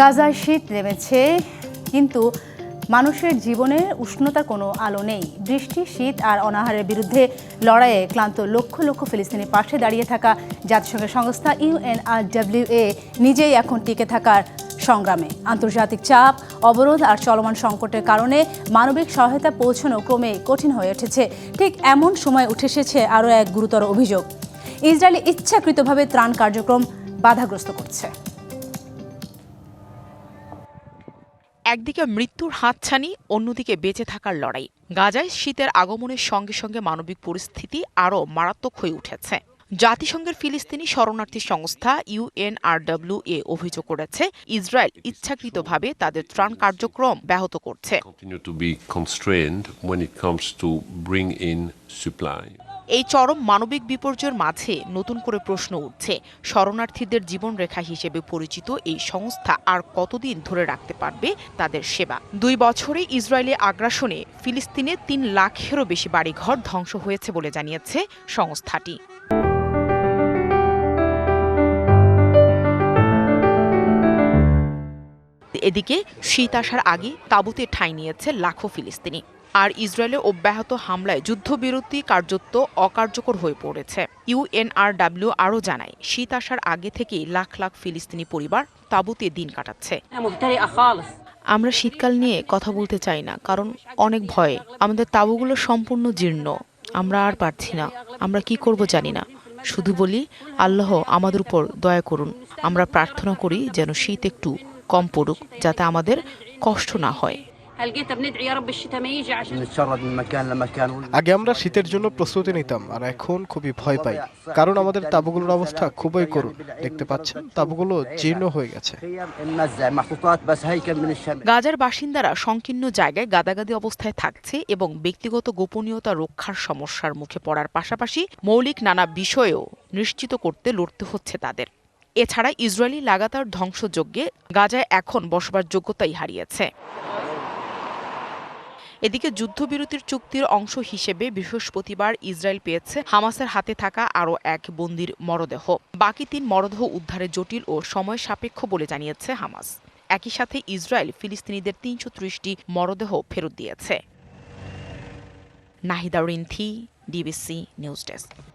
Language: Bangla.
গাজায় শীত নেমেছে, কিন্তু মানুষের জীবনে উষ্ণতার কোনো আলো নেই। বৃষ্টি, শীত আর অনাহারের বিরুদ্ধে লড়াইয়ে ক্লান্ত লক্ষ লক্ষ ফিলিস্তিনি পাশে দাঁড়িয়ে থাকা জাতিসংঘের সংস্থা ইউএনআরডব্লিউএ নিজেই এখন টিকে থাকার সংগ্রামে। আন্তর্জাতিক চাপ, অবরোধ আর চলমান সংকটের কারণে মানবিক সহায়তা পৌঁছানো ক্রমে কঠিন হয়ে উঠেছে। ঠিক এমন সময় উঠে এসেছে আরও এক গুরুতর অভিযোগ। ইসরায়েলি ইচ্ছাকৃতভাবে ত্রাণ কার্যক্রম বাধাগ্রস্ত করছে। একদিকে মৃত্যুর হাতছানি, অন্যদিকে বেঁচে থাকার লড়াই। গাজায় শীতের আগমনের সঙ্গে সঙ্গে মানবিক পরিস্থিতি আরও মারাত্মক হয়ে উঠেছে। জাতিসংঘের ফিলিস্তিনি শরণার্থী সংস্থা ইউএনআরডব্লিউ এ অভিযোগ করেছে, ইসরায়েল ইচ্ছাকৃতভাবে তাদের ত্রাণ কার্যক্রম ব্যাহত করছে। এই চরম মানবিক বিপর্যয়ের মাঝে নতুন করে প্রশ্ন উঠছে, শরণার্থীদের জীবনরেখা হিসেবে পরিচিত এই সংস্থা আর কতদিন ধরে রাখতে পারবে তাদের সেবা? দুই বছরে ইসরায়েলি আগ্রাসনে ফিলিস্তিনে তিন লাখেরও বেশি বাড়িঘর ধ্বংস হয়েছে বলে জানিয়েছে সংস্থাটি। এদিকে শীত আসার আগে তাঁবুতে ঠাঁই নিয়েছে লাখো ফিলিস্তিনি। আর ইসরায়েলে অব্যাহত হামলায় যুদ্ধবিরতি কার্যত অকার্যকর হয়ে পড়েছে। ইউএনআরডাব্লিউ আরও জানায়, শীত আসার আগে থেকেই লাখ লাখ ফিলিস্তিনি পরিবার তাঁবুতে দিন কাটাচ্ছে। আমরা শীতকাল নিয়ে কথা বলতে চাই না, কারণ অনেক ভয়ে। আমাদের তাঁবুগুলো সম্পূর্ণ জীর্ণ। আমরা আর পারছি না। আমরা কি করব জানি না। শুধু বলি, আল্লাহ আমাদের উপর দয়া করুন। আমরা প্রার্থনা করি যেন শীত একটু কম পড়ুক যাতে আমাদের কষ্ট না হয়। আগে আমরা শীতের জন্য প্রস্তুতি নিতাম আর এখন খুবই ভয় পাই কারণ আমাদের তাবুগুলোর অবস্থা খুবই করুণ। দেখতে পাচ্ছেন তাবুগুলো জীর্ণ হয়ে গেছে। গাজার বাসিন্দারা সংকীর্ণ জায়গায় গাদাগাদি অবস্থায় থাকছে এবং ব্যক্তিগত গোপনীয়তা রক্ষার সমস্যার মুখে পড়ার পাশাপাশি মৌলিক নানা বিষয়েও নিশ্চিত করতে লড়তে হচ্ছে তাদের। এছাড়া ইসরায়েলি লাগাতার ধ্বংসযজ্ঞে গাজায় এখন বসবাসযোগ্যতাই হারিয়েছে। এদিকে যুদ্ধবিরতির চুক্তির অংশ হিসেবে বৃহস্পতিবার ইসরায়েল পেয়েছে হামাসের হাতে থাকা আরও এক বন্দির মরদেহ। বাকি তিন মরদেহ উদ্ধারে জটিল ও সময় সাপেক্ষ বলে জানিয়েছে হামাস। একই সাথে ইসরায়েল ফিলিস্তিনিদের তিনশো ত্রিশটি মরদেহ ফেরত দিয়েছে। Nahida Rinthi DBC news desk.